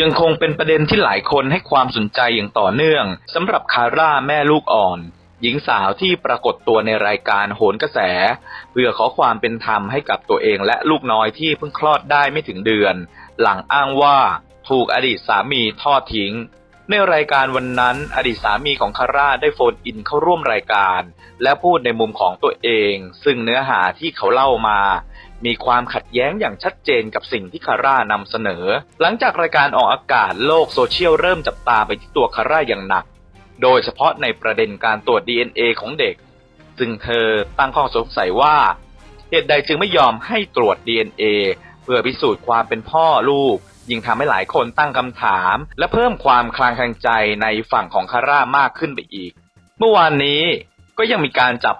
ยังคงเป็นประเด็นที่หลายคนให้ความสนใจอย่างต่อเนื่องสำหรับคาร่าแม่ลูกอ่อน หญิงสาวที่ปรากฏตัวในรายการโหนกระแส เพื่อขอความเป็นธรรมให้กับตัวเองและลูกน้อยที่เพิ่งคลอดได้ไม่ถึงเดือน หลังอ้างว่าถูกอดีตสามีทอดทิ้ง ในรายการวันนั้น อดีตสามีของคาร่าได้โฟนอินเข้าร่วมรายการ และพูดในมุมของตัวเอง ซึ่งเนื้อหาที่เขาเล่ามา มีความขัดแย้งอย่างชัดเจนกับสิ่งที่คาร่านำเสนอ หลังจากรายการออกอากาศโลกโซเชียลเริ่มจับตาไปที่ตัวคาร่าอย่างหนัก โดยเฉพาะในประเด็นการตรวจ DNA ของเด็ก ซึ่งเธอตั้งข้อสงสัยว่าเหตุใดจึงไม่ยอมให้ตรวจ DNA เพื่อพิสูจน์ความเป็นพ่อลูก ยิ่งทำให้หลายคนตั้งคำถาม และเพิ่มความคลางแคลงใจในฝั่งของคาร่ามากขึ้นไปอีก เมื่อวานนี้ก็ยังมีการจับ